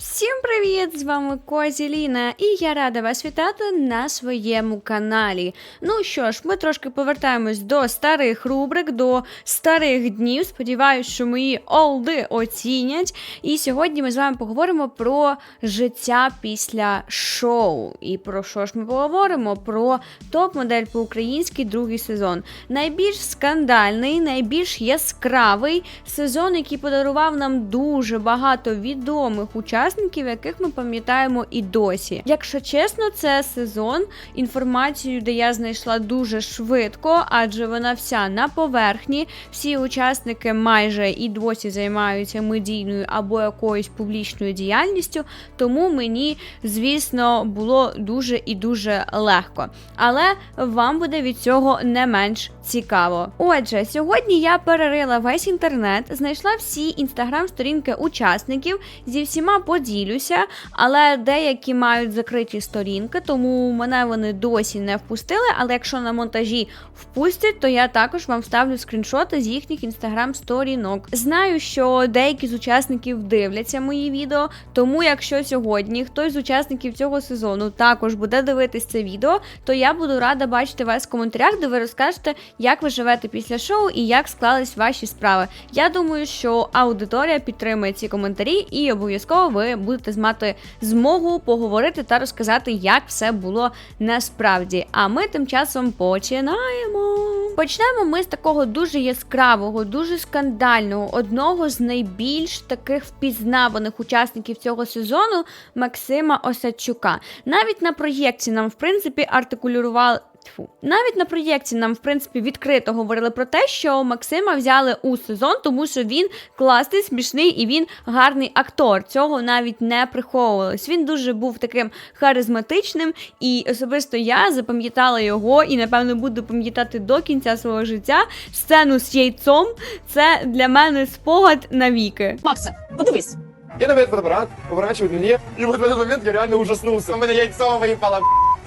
Всім привіт! З вами Козі Ліна, і я рада вас вітати на своєму каналі. Ну що ж, ми трошки повертаємось до старих рубрик, до старих днів. Сподіваюсь, що мої олди оцінять. І сьогодні ми з вами поговоримо про життя після шоу. І про що ж ми поговоримо? Про топ-модель по-українськи другий сезон. Найбільш скандальний, найбільш яскравий сезон, який подарував нам дуже багато відомих учасників, яких ми пам'ятаємо і досі. Якщо чесно, це сезон. Інформацію, де я знайшла дуже швидко, адже вона вся на поверхні. Всі учасники майже і досі займаються медійною або якоюсь публічною діяльністю. Тому мені, звісно, було дуже і дуже легко. Але вам буде від цього не менш цікаво. Отже, сьогодні я перерила весь інтернет, знайшла всі інстаграм-сторінки учасників, зі всіма поділюся, але деякі мають закриті сторінки, тому мене вони досі не впустили. Але якщо на монтажі впустять, то я також вам вставлю скріншоти з їхніх інстаграм-сторінок. Знаю, що деякі з учасників дивляться мої відео, тому якщо сьогодні хтось з учасників цього сезону також буде дивитись це відео, то я буду рада бачити вас в коментарях, де ви розкажете, як ви живете після шоу і як склались ваші справи. Я думаю, що аудиторія підтримує ці коментарі, і обов'язково ви будете мати змогу поговорити та розказати, як все було насправді. А ми тим часом починаємо. Почнемо ми з такого дуже яскравого, дуже скандального, одного з найбільш таких впізнаваних учасників цього сезону Максима Осадчука. Навіть на проєкті нам, в принципі, артикулювали. Тьфу. Навіть на проєкті нам, в принципі, відкрито говорили про те, що Максима взяли у сезон, тому що він класний, смішний і він гарний актор. Цього навіть не приховувалось. Він дуже був таким харизматичним, і особисто я запам'ятала його і, напевно, буду пам'ятати до кінця свого життя сцену з яйцом. Це для мене спогад навіки. Макса, подивись. Я на фотоаппарат, поворачивают мне, и вот в этот момент я реально ужаснулся. У меня яйцо выпало.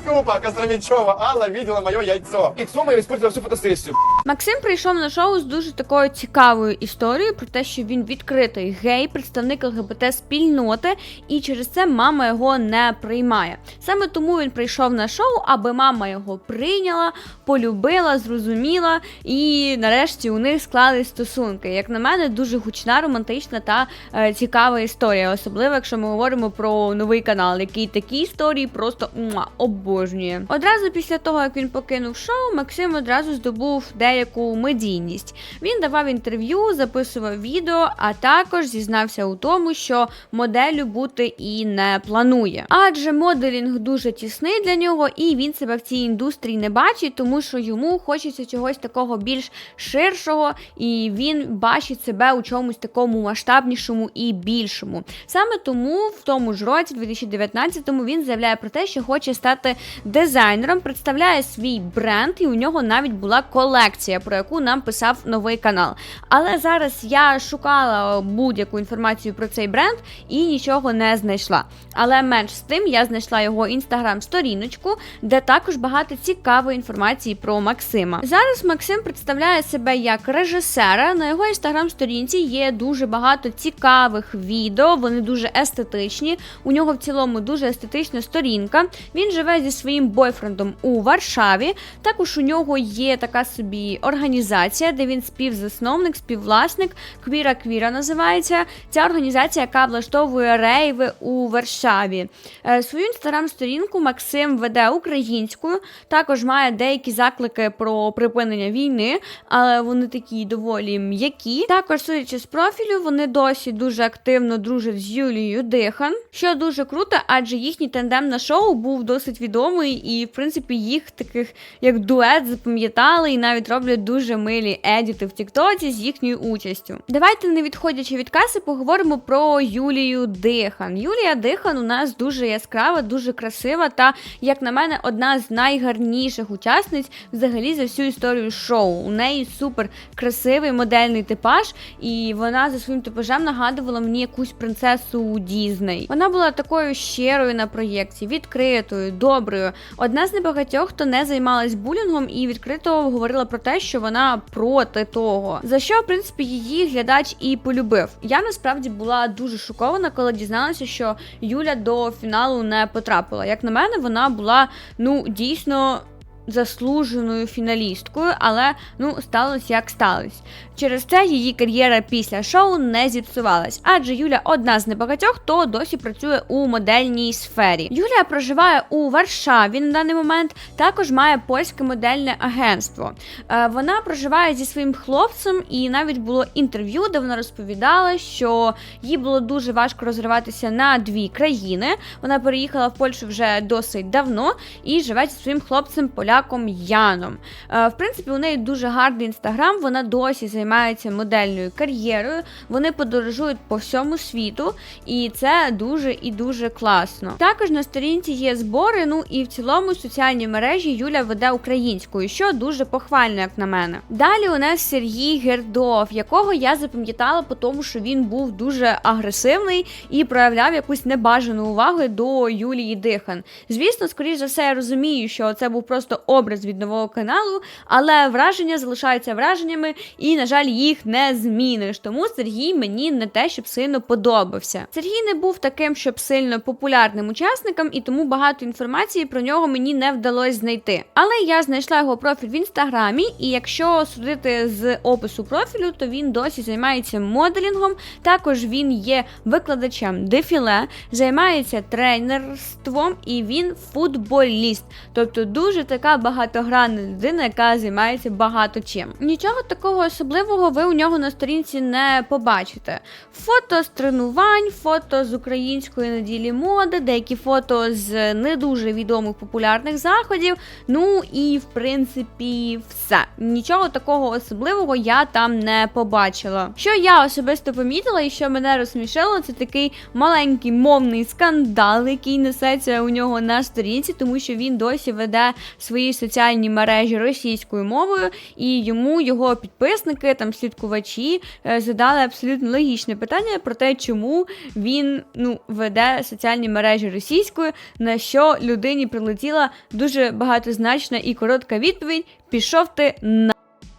Купа Костромичева Алла видела мое яйцо. Яйцо мое испортило всю фотосессию. Максим прийшов на шоу з дуже такою цікавою історією про те, що він відкритий гей, представник ЛГБТ спільноти, і через це мама його не приймає. Саме тому він прийшов на шоу, аби мама його прийняла, полюбила, зрозуміла, і нарешті у них склались стосунки. Як на мене, дуже гучна, романтична та е, цікава історія, особливо якщо ми говоримо про новий канал, який такі історії просто муа, обожнює. Одразу після того, як він покинув шоу, Максим одразу здобув деяку медійність. Він давав інтерв'ю, записував відео, а також зізнався у тому, що моделлю бути і не планує. Адже моделінг дуже тісний для нього, і він себе в цій індустрії не бачить, тому що йому хочеться чогось такого більш ширшого, і він бачить себе у чомусь такому масштабнішому і більшому. Саме тому в тому ж році, 2019-му, він заявляє про те, що хоче стати дизайнером, представляє свій бренд, і у нього навіть була колекція, про яку нам писав новий канал. Але зараз я шукала будь-яку інформацію про цей бренд і нічого не знайшла. Але менш з тим я знайшла його інстаграм-сторіночку, де також багато цікавої інформації про Максима. Зараз Максим представляє себе як режисера. На його інстаграм-сторінці є дуже багато цікавих відео, вони дуже естетичні. У нього в цілому дуже естетична сторінка. Він живе зі своїм бойфрендом у Варшаві. Також у нього є така собі організація, де він співзасновник, співвласник. Квіра Квіра називається. Ця організація, яка влаштовує рейви у Варшаві. Е, Свою інстаграм-сторінку Максим веде українською. Також має деякі заклики про припинення війни, але вони такі доволі м'які. Також, судячи з профілю, вони досі дуже активно дружать з Юлією Дихан, що дуже круто, адже їхній тандем на шоу був досить відомий, і в принципі їх таких як дует запам'ятали і навіть роблять дуже милі едіти в Тіктоці з їхньою участю. Давайте, не відходячи від каси, поговоримо про Юлію Дихан. Юлія Дихан у нас дуже яскрава, дуже красива та, як на мене, одна з найгарніших учасниць взагалі за всю історію шоу. У неї супер красивий модельний типаж, і вона за своїм типажем нагадувала мені якусь принцесу Дізней. Вона була такою щирою на проєкті, відкритою, доброю. Доброю. Одна з небагатьох, хто не займалась булінгом і відкрито говорила про те, що вона проти того, за що в принципі її глядач і полюбив. Я насправді була дуже шокована, коли дізналася, що Юля до фіналу не потрапила. Як на мене, вона була ну дійсно. Заслуженою фіналісткою, але ну сталося як сталося. Через це її кар'єра після шоу не зіпсувалась, адже Юля одна з небагатьох, хто досі працює у модельній сфері. Юлія проживає у Варшаві на даний момент. Також має польське модельне агентство. Е, вона проживає зі своїм хлопцем, і навіть було інтерв'ю, де вона розповідала, що їй було дуже важко розриватися на дві країни. Вона переїхала в Польщу вже досить давно і живе зі своїм хлопцем поляком Яном. Е, В принципі, у неї дуже гарний інстаграм. Вона досі займається модельною кар'єрою. Вони подорожують по всьому світу, і це дуже і дуже класно. Також на сторінці є збори. Ну і в цілому соціальні мережі Юля веде українською, що дуже похвально, як на мене. Далі у нас Сергій Гердов, якого я запам'ятала по тому, що він був дуже агресивний і проявляв якусь небажану увагу до Юлії Дихан. Звісно, скоріш за все, я розумію, що це був просто образ від нового каналу, але враження залишаються враженнями, і, на жаль, їх не зміниш. Тому Сергій мені не те, щоб сильно подобався. Сергій не був таким, щоб сильно популярним учасником, і тому багато інформації про нього мені не вдалося знайти. Але я знайшла його профіль в інстаграмі, і якщо судити з опису профілю, то він досі займається моделінгом. Також він є викладачем дефіле, займається тренерством і він футболіст. Тобто дуже така багатогранна людина, яка займається багато чим. Нічого такого особливого ви у нього на сторінці не побачите. Фото з тренувань, фото з української неділі моди, деякі фото з не дуже відомих популярних заходів. Ну і в принципі все. Нічого такого особливого я там не побачила. Що я особисто помітила і що мене розсмішило, це такий маленький мовний скандал, який несеться у нього на сторінці, тому що він досі веде свої соціальні мережі російською мовою, і йому його підписники, там слідкувачі, е, задали абсолютно логічне питання про те, чому він ну веде соціальні мережі російською, на що людині прилетіла дуже багатозначна і коротка відповідь: пішов ти на.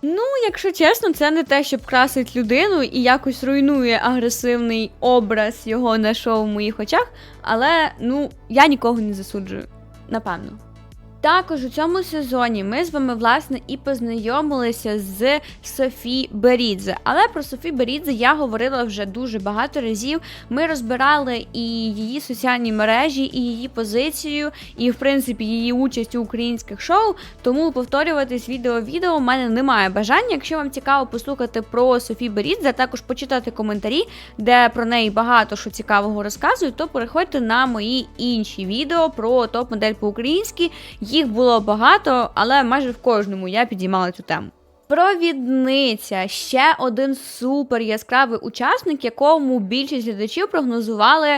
Ну, якщо чесно, це не те, щоб красить людину і якось руйнує агресивний образ його на шоу в моїх очах, але ну я нікого не засуджую, напевно. Також у цьому сезоні ми з вами власне і познайомилися з Софі Берідзе. Але про Софі Берідзе я говорила вже дуже багато разів. Ми розбирали і її соціальні мережі, і її позицію, і в принципі її участь у українських шоу. Тому повторюватись відео відео в мене немає бажання. Якщо вам цікаво послухати про Софі Берідзе, також почитати коментарі, де про неї багато що цікавого розказують, то переходьте на мої інші відео про топ-модель по-українськи. Їх було багато, але майже в кожному я підіймала цю тему. Провідниця ще один супер яскравий учасник, якому більшість глядачів прогнозували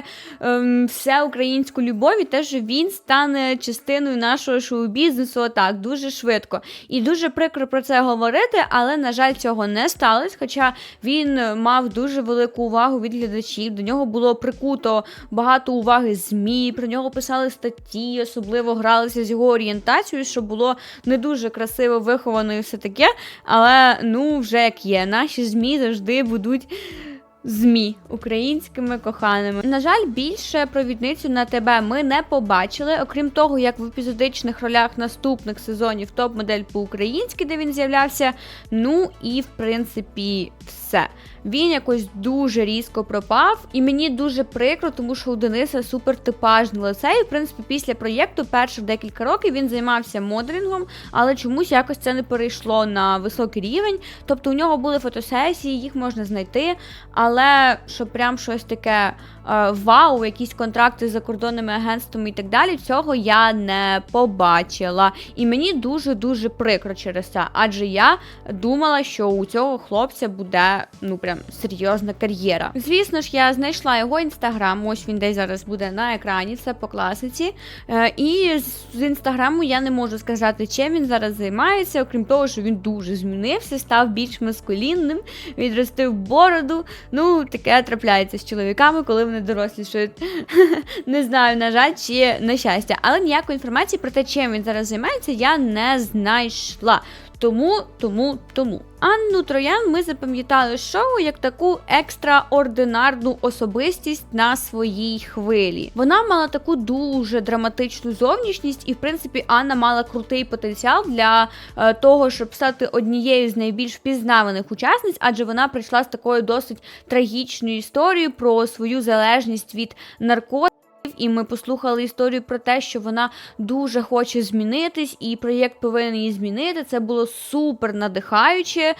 ем, все українську любов і те, що він стане частиною нашого шоу-бізнесу отак дуже швидко. І дуже прикро про це говорити, але на жаль, цього не сталося. Хоча він мав дуже велику увагу від глядачів. До нього було прикуто багато уваги змі. Про нього писали статті, особливо гралися з його орієнтацією, що було не дуже красиво виховано і все таке. Але ну вже як є, наші змі завжди будуть. ЗМІ українськими коханими. На жаль, більше провідницю на тебе ми не побачили, окрім того, як в епізодичних ролях наступних сезонів топ-модель по-українськи, де він з'являвся. Ну і в принципі все. Він якось дуже різко пропав, і мені дуже прикро, тому що у Дениса супер типажне лице. І в принципі, після проєкту перших декілька років він займався моделінгом, але чомусь якось це не перейшло на високий рівень. Тобто у нього були фотосесії, їх можна знайти. Але що прям щось таке е, вау, якісь контракти з закордонними агентствами і так далі, цього я не побачила. І мені дуже дуже прикро через це, адже я думала, що у цього хлопця буде це ну прям серйозна кар'єра. Звісно ж, я знайшла його інстаграм. Ось він десь зараз буде на екрані, все по класиці. Е, і з- інстаграму я не можу сказати, чим він зараз займається, окрім того, що він дуже змінився, став більш маскулінним, відростив бороду. Ну, таке трапляється з чоловіками, коли вони дорослішають. Не знаю, на жаль, чи на щастя. Але ніякої інформації про те, чим він зараз займається, я не знайшла. Тому, тому, тому. Анну Троян ми запам'ятали шоу як таку екстраординарну особистість на своїй хвилі. Вона мала таку дуже драматичну зовнішність, і в принципі Анна мала крутий потенціал для е, того, щоб стати однією з найбільш впізнаваних учасниць, адже вона прийшла з такою досить трагічною історією про свою залежність від наркотиків. І ми послухали історію про те, що вона дуже хоче змінитись, і проєкт повинен її змінити. Це було супер надихаюче.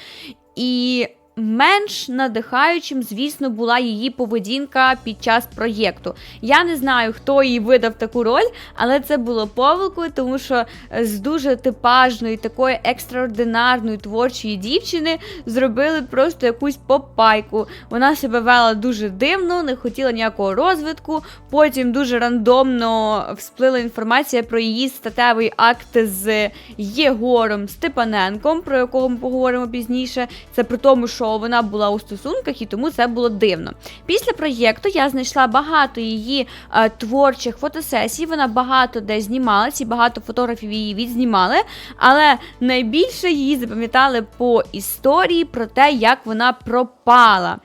І менш надихаючим, звісно, була її поведінка під час проєкту. Я не знаю, хто їй видав таку роль, але це було помилкою, тому що е, з дуже типажної, такої екстраординарної творчої дівчини зробили просто якусь попайку. Вона себе вела дуже дивно, не хотіла ніякого розвитку. Потім дуже рандомно всплила інформація про її статевий акт з Єгором Степаненком, про якого ми поговоримо пізніше. Це при тому, що вона була у стосунках, і тому це було дивно. Після проєкту я знайшла багато її е, творчих фотосесій. Вона багато де знімалась і багато фотографів її відзнімали. Але найбільше її запам'ятали по історії про те, як вона пропала.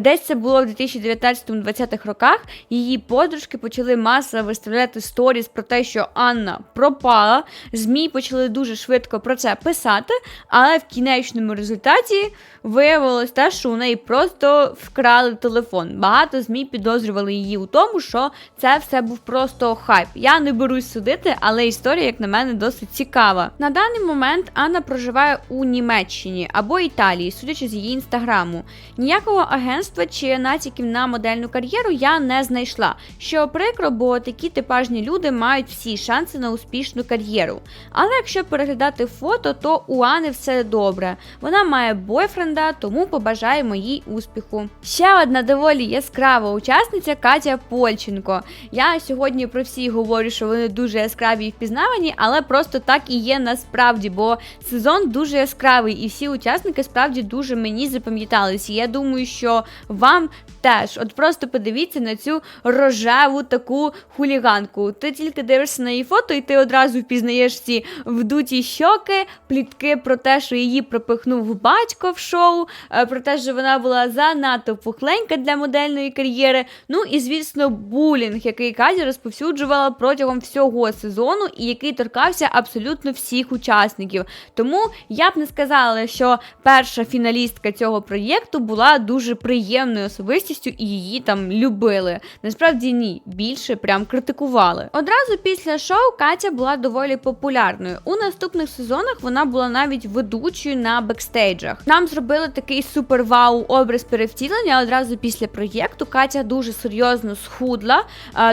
Десь це було в 2019-2020 роках. Її подружки почали масово виставляти сторіс про те, що Анна пропала. ЗМІ почали дуже швидко про це писати, але в кінечному результаті виявилось те, що у неї просто вкрали телефон. Багато ЗМІ підозрювали її у тому, що це все був просто хайп. Я не берусь судити, але історія, як на мене, досить цікава. На даний момент Анна проживає у Німеччині або Італії, судячи з її інстаграму. Ніякого агентства чи натяків на модельну кар'єру я не знайшла. Що прикро, бо такі типажні люди мають всі шанси на успішну кар'єру. Але якщо переглядати фото, то у Ани все добре. Вона має бойфренда, тому побажаємо їй успіху. Ще одна доволі яскрава учасниця Катя Польченко. Я сьогодні про всі говорю, що вони дуже яскраві і впізнавані, але просто так і є насправді, бо сезон дуже яскравий, і всі учасники справді дуже мені запам'ятались. Я думаю, що вам теж. От просто подивіться на цю рожеву таку хуліганку. Ти тільки дивишся на її фото, і ти одразу впізнаєш ці вдуті щоки, плітки про те, що її пропихнув батько в шоу, е, про те, що вона була занадто пухленька для модельної кар'єри. Ну і звісно, булінг, який Катя розповсюджувала протягом всього сезону, і який торкався абсолютно всіх учасників. Тому я б не сказала, що перша фіналістка цього проєкту була дуже приємною особистістю і її там любили. Насправді ні, більше прям критикували. Одразу після шоу Катя була доволі популярною. У наступних сезонах вона була навіть ведучою на бекстейджах. Нам зробили такий супер вау образ перевтілення. Одразу після проєкту Катя дуже серйозно схудла,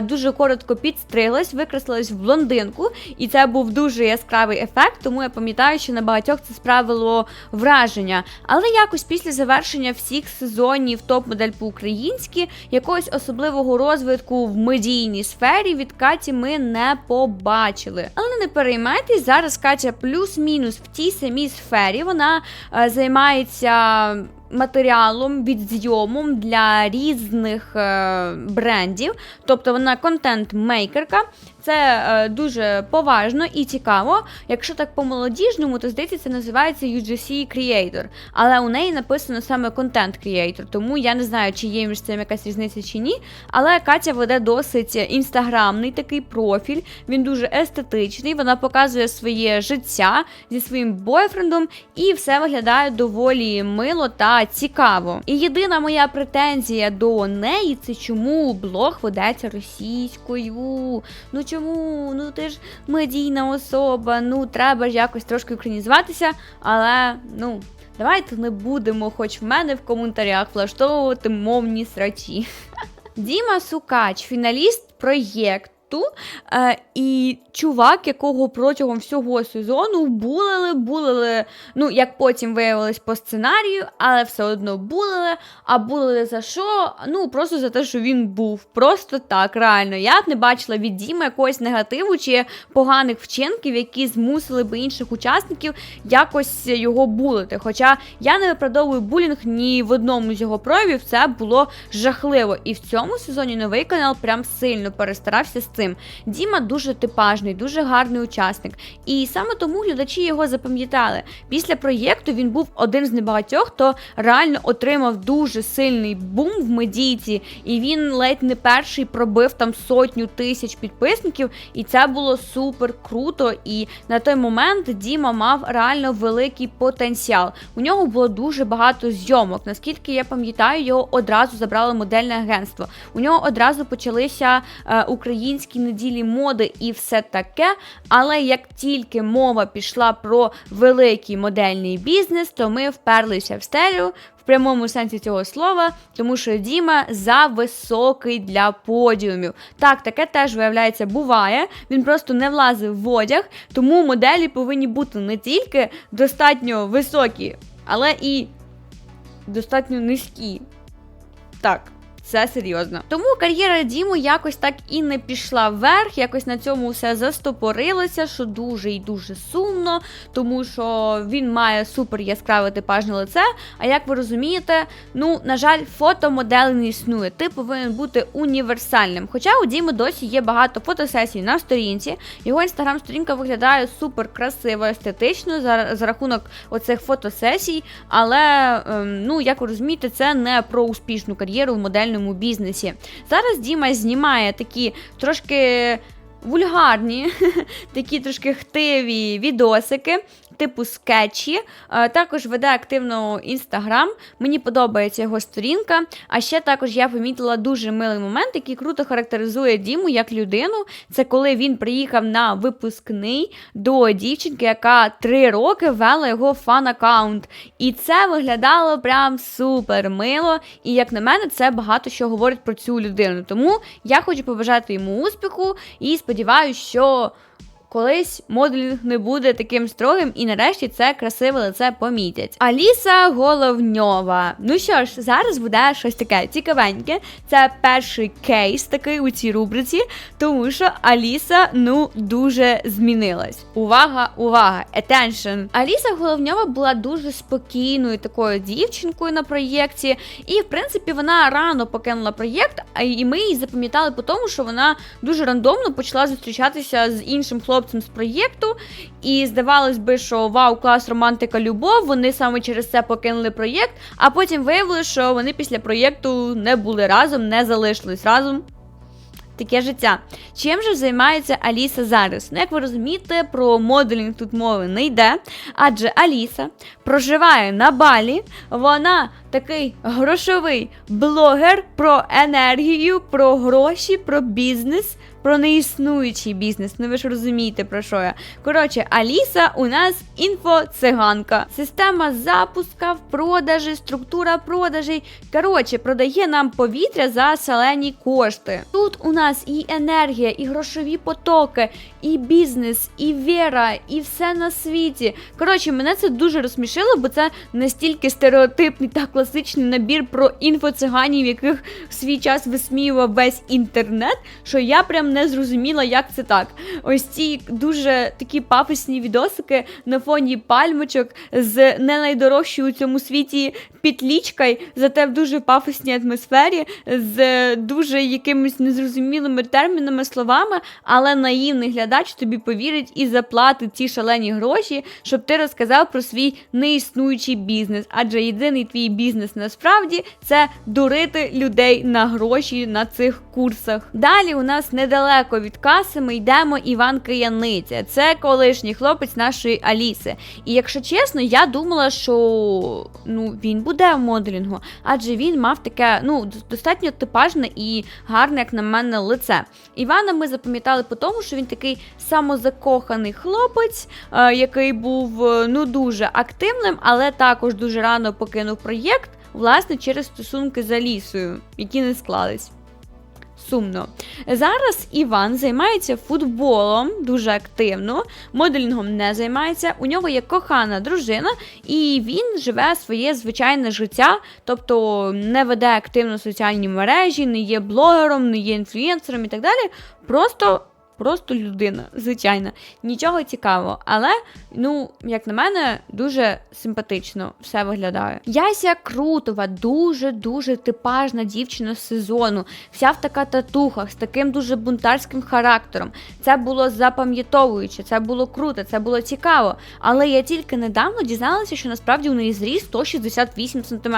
дуже коротко підстриглась, викреслилась в блондинку, і це був дуже яскравий ефект. Тому я пам'ятаю, що на багатьох це справило враження. Але якось після завершення всіх сезонів топ-модель по-українськи якогось особливого розвитку в медійній сфері від Каті ми не побачили. Але не переймайтесь, зараз Катя плюс-мінус в тій самій сфері. Вона е, ja Матеріалом відзйомом для різних е, брендів, тобто вона контент-мейкерка. Це е, дуже поважно і цікаво. Якщо так по-молодіжному, то здається, це називається UGC Creator. Але у неї написано саме Content Creator, тому я не знаю, чи є між цим якась різниця чи ні. Але Катя веде досить інстаграмний такий профіль. Він дуже естетичний. Вона показує своє життя зі своїм бойфрендом, і все виглядає доволі мило та цікаво. І єдина моя претензія до неї це чому блог ведеться російською. Ну чому? Ну ти ж медійна особа, ну треба ж якось трошки українізуватися, але ну. Давайте не будемо, хоч в мене в коментарях влаштовувати мовні срачі. Діма Сукач, фіналіст проєкту мосту. Е, і чувак, якого протягом всього сезону булили, булили, ну, як потім виявилось по сценарію, але все одно булили. А булили за що? Ну, просто за те, що він був. Просто так, реально. Я не бачила від Діми якогось негативу чи поганих вчинків, які змусили би інших учасників якось його булити. Хоча я не виправдовую булінг ні в одному з його проявів, це було жахливо. І в цьому сезоні новий канал прям сильно перестарався з цим. Діма дуже типажний, дуже гарний учасник. І саме тому глядачі його запам'ятали. Після проєкту він був один з небагатьох, хто реально отримав дуже сильний бум в медійці, і він ледь не перший пробив там сотню тисяч підписників, і це було супер круто. І на той момент Діма мав реально великий потенціал. У нього було дуже багато зйомок. Наскільки я пам'ятаю, його одразу забрали модельне агентство. У нього одразу почалися е, українські неділі моди і все таке. Але як тільки мова пішла про великий модельний бізнес, то ми вперлися в стелю. В прямому сенсі цього слова, тому що Діма за високий для подіумів. Так, таке теж виявляється буває. Він просто не влазив в одяг, тому моделі повинні бути не тільки достатньо високі, але і достатньо низькі. Так. Це серйозно. Тому кар'єра Діму якось так і не пішла вверх, якось на цьому все застопорилося, що дуже і дуже сумно, тому що він має супер яскраве типажне лице. А як ви розумієте, ну, на жаль, фотомодели не існує. Ти повинен бути універсальним. Хоча у Діми досі є багато фотосесій на сторінці. Його інстаграм-сторінка виглядає супер красиво, естетично за, за рахунок оцих фотосесій. Але, ем, ну, як ви розумієте, це не про успішну кар'єру в модельному бізнесі. Зараз Діма знімає такі трошки вульгарні, такі трошки хтиві відосики. Типу скетчі, Е, також веде активно інстаграм. Мені подобається його сторінка. А ще також я помітила дуже милий момент, який круто характеризує Діму як людину. Це коли він приїхав на випускний до дівчинки, яка три роки вела його фан-аккаунт. І це виглядало прям супер мило. І як на мене, це багато що говорить про цю людину. Тому я хочу побажати йому успіху і сподіваюся, що. Колись моделінг не буде таким строгим, і нарешті це красиве лице помітять. Аліса Головньова. Ну що ж, зараз буде щось таке цікавеньке. Це перший кейс такий у цій рубриці, тому що Аліса ну дуже змінилась. Увага, увага! Attention! Аліса Головньова була дуже спокійною такою дівчинкою на проєкті, і в принципі вона рано покинула проєкт, і ми її запам'ятали по тому, що вона дуже рандомно почала зустрічатися з іншим хлопцем з проєкту. І здавалось би, що вау, клас, романтика, любов. Вони саме через це покинули проєкт, а потім виявилося, що вони після проєкту не були разом, не залишились разом. Таке життя. Чим же займається Аліса зараз? Ну, як ви розумієте, про моделінг тут мови не йде, адже Аліса проживає на Балі, вона такий грошовий блогер про енергію, про гроші, про бізнес, про неіснуючий бізнес. Ну ви ж розумієте, про що я. Коротше, Аліса у нас інфоциганка. Система запуска в продажі, структура продажей. Коротше, продає нам повітря за шалені кошти. Тут у нас і енергія, і грошові потоки, і бізнес, і віра, і все на світі. Коротше, мене це дуже розсмішило, бо це настільки стереотипний та класичний набір про інфоциганів, яких в свій час висміював весь інтернет, що я прям не зрозуміла, як це так. Ось ці дуже такі пафосні відосики на фоні пальмочок з не найдорожчою у цьому світі пітлічкою, зате в дуже пафосній атмосфері, з дуже якимись незрозумілими термінами, словами, але наївний глядач тобі повірить і заплатить ті шалені гроші, щоб ти розказав про свій неіснуючий бізнес. Адже єдиний твій бізнес насправді це дурити людей на гроші на цих курсах. Далі у нас недалеко від каси ми йдемо Іван Кияниця. Це колишній хлопець нашої Аліси. І якщо чесно, я думала, що ну він буде в моделінгу, адже він мав таке ну достатньо типажне і гарне, як на мене, лице. Івана ми запам'ятали по тому, що він такий самозакоханий хлопець, е, який був е, ну дуже активним, але також дуже рано покинув проєкт, власне, через стосунки з Алісою, які не склались. сумно. Зараз Іван займається футболом дуже активно, моделінгом не займається. У нього є кохана дружина, і він живе своє звичайне життя, тобто не веде активно соціальні мережі, не є блогером, не є інфлюенсером і так далі. Просто. Просто людина, звичайно, нічого цікавого, але ну, як на мене, дуже симпатично все виглядає. Яся Крутова, дуже дуже типажна дівчина з сезону, вся в така татухах, з таким дуже бунтарським характером. Це було запам'ятовуюче, це було круто, це було цікаво. Але я тільки недавно дізналася, що насправді у неї зріст 168 см.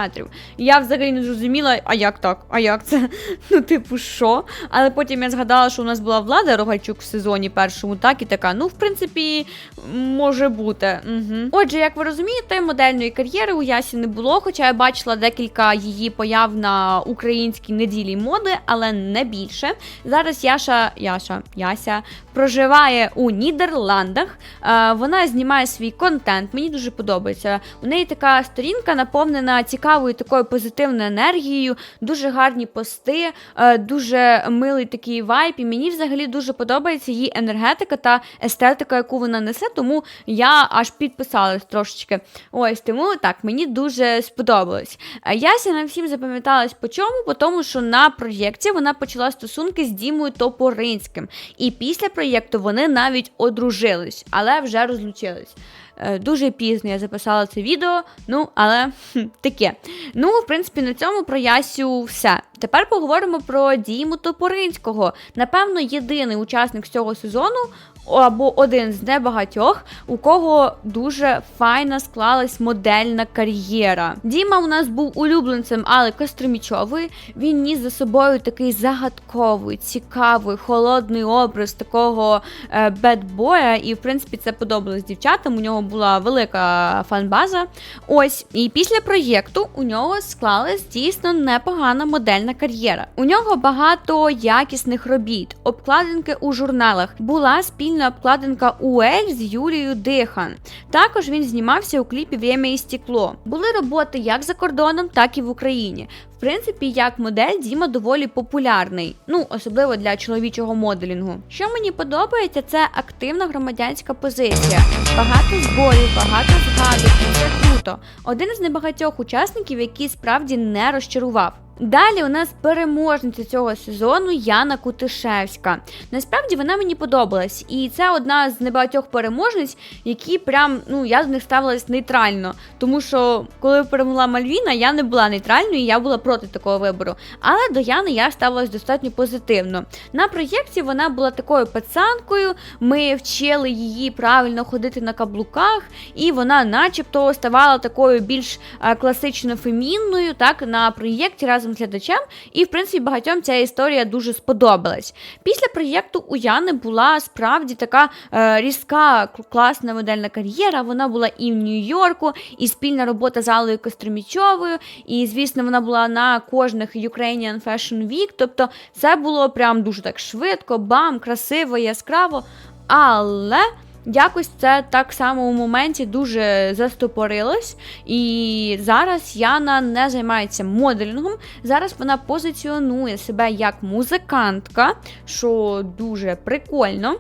Я взагалі не зрозуміла, а як так? А як це? Ну, типу, що? Але потім я згадала, що у нас була влада Рогальчук в сезоні першому, так і така. Ну, в принципі, може бути. Угу. Отже, як ви розумієте, модельної кар'єри у Ясі не було, хоча я бачила декілька її появ на українській неділі моди, але не більше. Зараз Яша, Яша, Яся проживає у Нідерландах. Е, вона знімає свій контент. Мені дуже подобається. У неї така сторінка наповнена цікавою такою позитивною енергією, дуже гарні пости, е, дуже милий такий вайб. І мені взагалі дуже подобається її енергетика та естетика, яку вона несе. Тому я аж підписалась трошечки. Ось тому так мені дуже сподобалось. Е, Яся нам всім запам'яталась по чому? По тому, що на проєкті вона почала стосунки з Дімою Топоринським. І після проєкту вони навіть одружились, але вже розлучились. Е, Дуже пізно я записала це відео, ну але таке. Ну, в принципі, на цьому про Ясю все. Тепер поговоримо про Діму Топоринського. Напевно, єдиний учасник цього сезону, або один з небагатьох, у кого дуже файна склалась модельна кар'єра. Діма у нас був улюбленцем Али Костромічової. Він ніс за собою такий загадковий, цікавий, холодний образ такого бедбоя. І, в принципі, це подобалось дівчатам. У нього була велика фанбаза. Ось, і після проєкту у нього склалась дійсно непогана модельна кар'єра. У нього багато якісних робіт, обкладинки у журналах. Була спільна обкладинка Уель з Юлією Дихан. Також він знімався у кліпі «Время і стекло. Були роботи як за кордоном, так і в Україні. В принципі, як модель Діма доволі популярний, ну особливо для чоловічого моделінгу. Що мені подобається, це активна громадянська позиція. Багато зборів, багато згадок, це круто. Один з небагатьох учасників, який справді не розчарував. Далі у нас переможниця цього сезону Яна Кутишевська. Насправді вона мені подобалась, і це одна з небагатьох переможниць, які прям ну я з них ставилась нейтрально. Тому що коли перемогла Мальвіна, я не була нейтральною, я була проти такого вибору. Але до Яни я ставилась достатньо позитивно. На проєкті вона була такою пацанкою. Ми вчили її правильно ходити на каблуках, і вона, начебто, ставала такою більш е, класично фемінною, так на проєкті разом з глядачем. І в принципі багатьом ця історія дуже сподобалась. Після проєкту у Яни була справді така е, різка класна модельна кар'єра. Вона була і в Нью-Йорку, і спільна робота з Аллою Костромічовою. І звісно, вона була на кожних Ukrainian Fashion Week. Тобто, це було прям дуже так швидко, бам, красиво, яскраво. Але якось це так само у моменті дуже застопорилось. І зараз Яна не займається моделінгом. Зараз вона позиціонує себе як музикантка, що дуже прикольно.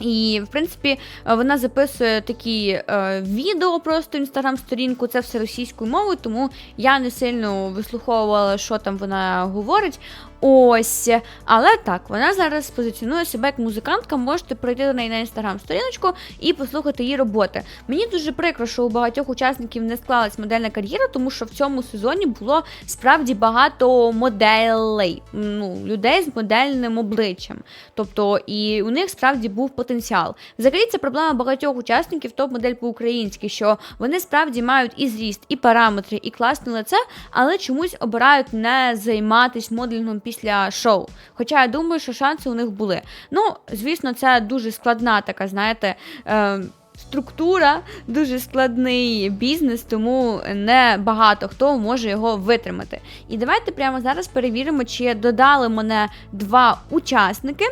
І, в принципі, вона записує такі е, відео просто інстаграм-сторінку, це все російською мовою, тому я не сильно вислуховувала, що там вона говорить. Ось, але так, вона зараз позиціонує себе як музикантка. Можете пройти до неї на інстаграм-сторіночку і послухати її роботи. Мені дуже прикро, що у багатьох учасників не склалась модельна кар'єра, тому що в цьому сезоні було справді багато моделей, ну, людей з модельним обличчям. Тобто, і у них справді був потенціал. Взагалі, це проблема багатьох учасників топ-модель по-українськи, що вони справді мають і зріст, і параметри, і класне лице, але чомусь обирають не займатися моделінгом після шоу. Хоча я думаю, що шанси у них були. Ну, звісно, це дуже складна така, знаєте. Е- Структура дуже складний бізнес, тому не багато хто може його витримати. І давайте прямо зараз перевіримо, чи додали мене два учасники.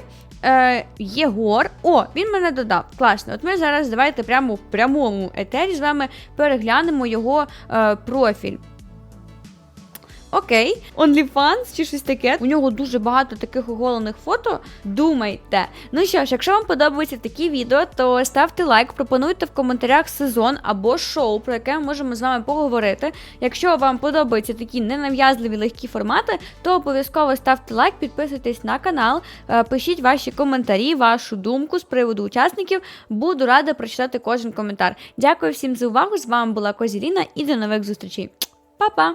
Е, Єгор. О, він мене додав. Класно. От ми зараз давайте прямо в прямому етері з вами переглянемо його е, профіль. Окей, OnlyFans чи щось таке. У нього дуже багато таких оголених фото. Думайте. Ну що ж, якщо вам подобаються такі відео, то ставте лайк, пропонуйте в коментарях сезон або шоу, про яке ми можемо з вами поговорити. Якщо вам подобаються такі ненав'язливі легкі формати, то обов'язково ставте лайк, підписуйтесь на канал, е, пишіть ваші коментарі, вашу думку з приводу учасників. Буду рада прочитати кожен коментар. Дякую всім за увагу. З вами була Козіріна і до нових зустрічей. Па-па!